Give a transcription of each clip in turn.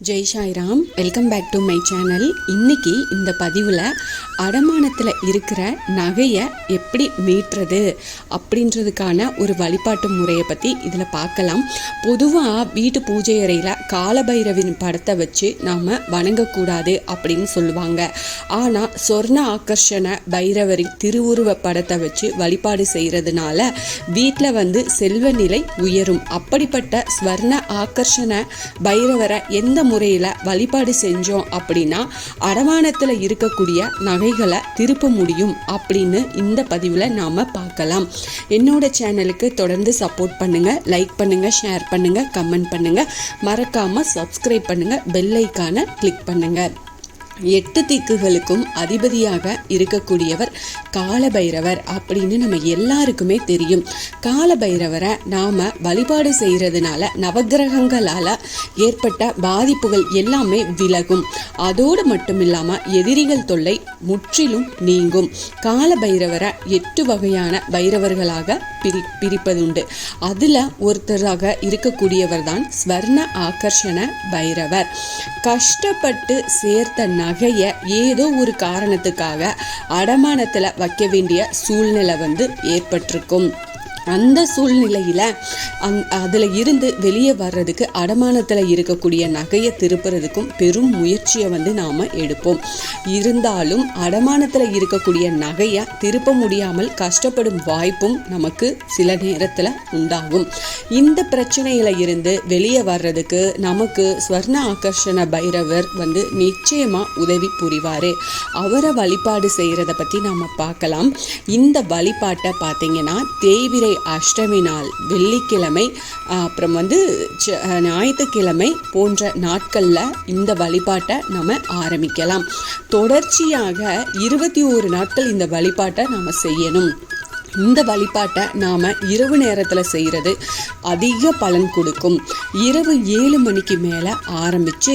Jai Sairam welcome back to my channel. இன்னைக்கு இந்த பதிவில் அடமானத்தில் இருக்கிற நகையை எப்படி மீட்டுறது அப்படின்றதுக்கான ஒரு வழிபாட்டு முறையை பற்றி இதில் பார்க்கலாம். பொதுவாக வீட்டு பூஜை அறையில் காலபைரவின் படத்தை வச்சு நாம் வணங்கக்கூடாது அப்படின்னு சொல்லுவாங்க. ஆனால் சொர்ண ஆக்கர்ஷண பைரவரின் திருவுருவ படத்தை வச்சு வழிபாடு செய்கிறதுனால வீட்டில் வந்து செல்வ நிலை உயரும். அப்படிப்பட்ட ஸ்வர்ண ஆக்கர்ஷண பைரவரை எந்த முறையில் வழிபாடு செஞ்சோம் அப்படின்னா அடமானத்தில் இருக்கக்கூடிய நகைகளை திருப்ப முடியும் அப்படின்னு இந்த பதிவில் நாம் பார்க்கலாம். என்னோட சேனலுக்கு தொடர்ந்து சப்போர்ட் பண்ணுங்கள் லைக் பண்ணுங்கள் ஷேர் பண்ணுங்கள் கமெண்ட் பண்ணுங்கள் மறக்காமல் சப்ஸ்கிரைப் பண்ணுங்கள் பெல்லைக்கான கிளிக் பண்ணுங்கள் எட்டு திக்குகளுக்கும் அதிபதியாக இருக்கக்கூடியவர் காலபைரவர் அப்படின்னு நம்ம எல்லாருக்குமே தெரியும். காலபைரவரை நாம் வழிபாடு செய்கிறதுனால நவகிரகங்களால் ஏற்பட்ட பாதிப்புகள் எல்லாமே விலகும். அதோடு மட்டும் இல்லாமல் எதிரிகள் தொல்லை முற்றிலும் நீங்கும். காலபைரவரை எட்டு வகையான பைரவர்களாக பிரி பிரிப்பதுண்டு. அதில் ஒருத்தராக இருக்கக்கூடியவர் தான் ஸ்வர்ண ஆகர்ஷண பைரவர். கஷ்டப்பட்டு சேர்த்த நகையை ஏதோ ஒரு காரணத்துக்காக அடமானத்தில் வைக்க வேண்டிய சூழ்நிலை வந்து ஏற்பட்டிருக்கும். அந்த சூழ்நிலையில் அங் அதில் இருந்து வெளியே வர்றதுக்கு அடமானத்தில் இருக்கக்கூடிய நகையை திருப்புறதுக்கும் பெரும் முயற்சியை வந்து நாம் எடுப்போம். இருந்தாலும் அடமானத்தில் இருக்கக்கூடிய நகையை திருப்ப முடியாமல் கஷ்டப்படும் வாய்ப்பும் நமக்கு சில நேரத்தில் உண்டாகும். இந்த பிரச்சனையில இருந்து வெளியே வர்றதுக்கு நமக்கு ஸ்வர்ண ஆகர்ஷண பைரவர் வந்து நிச்சயமாக உதவி புரிவார். அவரை வழிபாடு செய்கிறத பற்றி நாம் பார்க்கலாம். இந்த வழிபாட்டை பார்த்தீங்கன்னா தேய்விரை அஷ்டமி நாள் வெள்ளிக்கிழமை அப்புறம் வந்து ஞாயிற்றுக்கிழமை போன்ற நாட்களில் இந்த வழிபாட்டை நம்ம ஆரம்பிக்கலாம். தொடர்ச்சியாக இருபத்தி ஒரு நாட்கள் இந்த வழிபாட்டை நாம் செய்யணும். இந்த வழிபாட்டை நாம் இரவு நேரத்தில் செய்கிறது அதிக பலன் கொடுக்கும். இரவு ஏழு மணிக்கு மேலே ஆரம்பித்து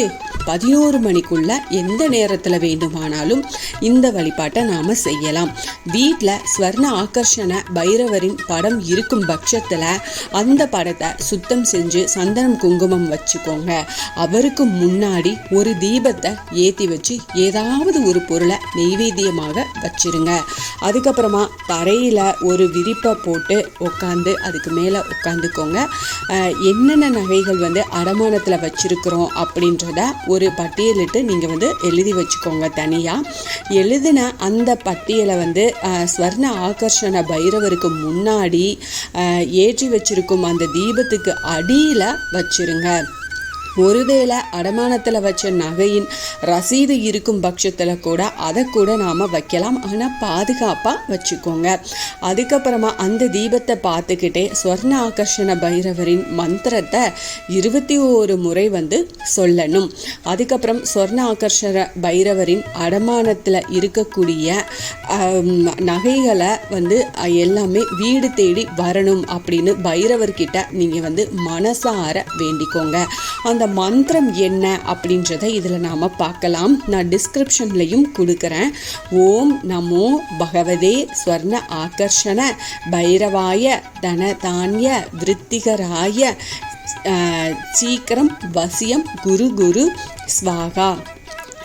பதினோரு மணிக்குள்ள எந்த நேரத்தில் வேண்டுமானாலும் இந்த வழிபாட்டை நாம் செய்யலாம். வீட்டில் ஸ்வர்ண ஆகர்ஷண பைரவரின் படம் இருக்கும் பட்சத்தில் அந்த படத்தை சுத்தம் செஞ்சு சந்தனம் குங்குமம் வச்சுக்கோங்க. அவருக்கு முன்னாடி ஒரு தீபத்தை ஏற்றி வச்சு ஏதாவது ஒரு பொருளை நெய்வேத்தியமாக வச்சிருங்க. அதுக்கப்புறமா தரையில் ஒரு விரிப்பை போட்டு உட்காந்து அதுக்கு மேலே உட்காந்துக்கோங்க என்னென்ன நகைகள் வந்து அடமானத்தில் வச்சிருக்கிறோம் அப்படின்றத ஒரு பட்டியலிட்டு நீங்கள் வந்து எழுதி வச்சுக்கோங்க தனியாக எழுதின அந்த பட்டியலை வந்து ஸ்வர்ண ஆகர்ஷண பைரவருக்கு முன்னாடி ஏற்றி வச்சிருக்கும் அந்த தீபத்துக்கு அடியில் வச்சிருங்க. ஒருவேளை அடமானத்தில் வச்ச நகையின் ரசீது இருக்கும் பட்சத்தில் கூட அதை கூட நாம் வைக்கலாம். ஆனால் பாதுகாப்பாக வச்சுக்கோங்க. அதுக்கப்புறமா அந்த தீபத்தை பார்த்துக்கிட்டே ஸ்வர்ண ஆகர்ஷண பைரவரின் மந்திரத்தை இருபத்தி ஓரு முறை வந்து சொல்லணும். அதுக்கப்புறம் ஸ்வர்ண ஆகர்ஷண பைரவரின் அடமானத்தில் இருக்கக்கூடிய நகைகளை வந்து எல்லாமே வீடு தேடி வரணும் அப்படின்னு பைரவர்கிட்ட நீங்கள் வந்து மனசார வேண்டிக்கோங்க. அந்த மந்திரம் என்ன அப்படின்றத இதில் நாம் பார்க்கலாம். நான் டிஸ்கிரிப்ஷன்லையும் கொடுக்குறேன். ஓம் நமோ பகவதே ஸ்வர்ண ஆகர்ஷண பைரவாய தனதானிய விருத்திகராய சீக்கிரம் வசியம் குரு குரு ஸ்வாகா.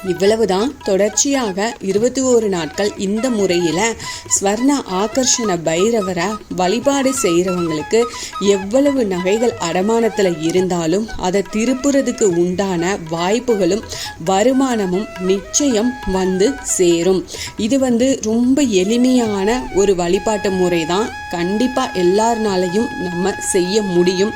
இவ்வளவுதான் தொடர்ச்சியாக இருபத்தி ஓரு நாட்கள் இந்த முறையில் ஸ்வர்ண ஆகர்ஷண பைரவரை வழிபாடு செய்கிறவங்களுக்கு எவ்வளவு நகைகள் அடமானத்தில் இருந்தாலும் அதை திருப்புறதுக்கு உண்டான வாய்ப்புகளும் வருமானமும் நிச்சயம் வந்து சேரும். இது வந்து ரொம்ப எளிமையான ஒரு வழிபாட்டு முறை தான் கண்டிப்பாக எல்லாருனாலையும் நம்ம செய்ய முடியும்.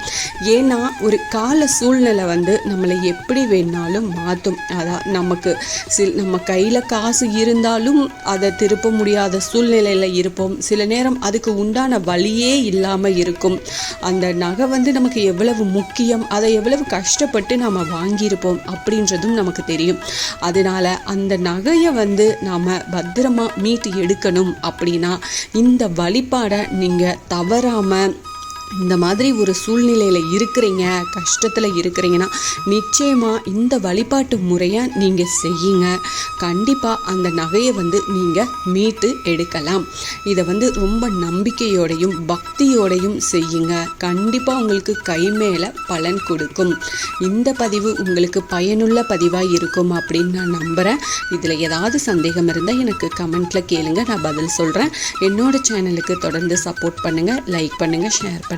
ஏன்னா ஒரு கால சூழ்நிலை வந்து நம்மளை எப்படி வேணாலும் மாற்றும் அதான் நமக்கு சில் நம்ம கையில் காசு இருந்தாலும் அதை திருப்ப முடியாத சூழ்நிலையில் இருப்போம். சில நேரம் அதுக்கு உண்டான வழியே இல்லாமல் இருக்கும். அந்த நகை வந்து நமக்கு எவ்வளவு முக்கியம் அதை எவ்வளவு கஷ்டப்பட்டு நாம் வாங்கியிருப்போம் அப்படின்றதும் நமக்கு தெரியும். அதனால அந்த நகையை வந்து நாம் பத்திரமா மீட்டு எடுக்கணும் அப்படின்னா இந்த வழிபாடை நீங்கள் தவறாமல் இந்த மாதிரி ஒரு சூழ்நிலையில் இருக்கிறீங்க கஷ்டத்தில் இருக்கிறீங்கன்னா நிச்சயமாக இந்த வழிபாட்டு முறையை நீங்கள் செய்யுங்க. கண்டிப்பாக அந்த நகையை வந்து நீங்கள் மீட்டு எடுக்கலாம். இதை வந்து ரொம்ப நம்பிக்கையோடையும் பக்தியோடையும் செய்யுங்க. கண்டிப்பாக உங்களுக்கு கை மேலே பலன் கொடுக்கும். இந்த பதிவு உங்களுக்கு பயனுள்ள பதிவாக இருக்கும் அப்படின்னு நான் நம்புகிறேன் இதில் ஏதாவது சந்தேகம் இருந்தால் எனக்கு கமெண்ட்டில் கேளுங்க. நான் பதில் சொல்கிறேன் என்னோடய சேனலுக்கு தொடர்ந்து சப்போர்ட் பண்ணுங்கள் லைக் பண்ணுங்கள் ஷேர் பண்ணுங்கள்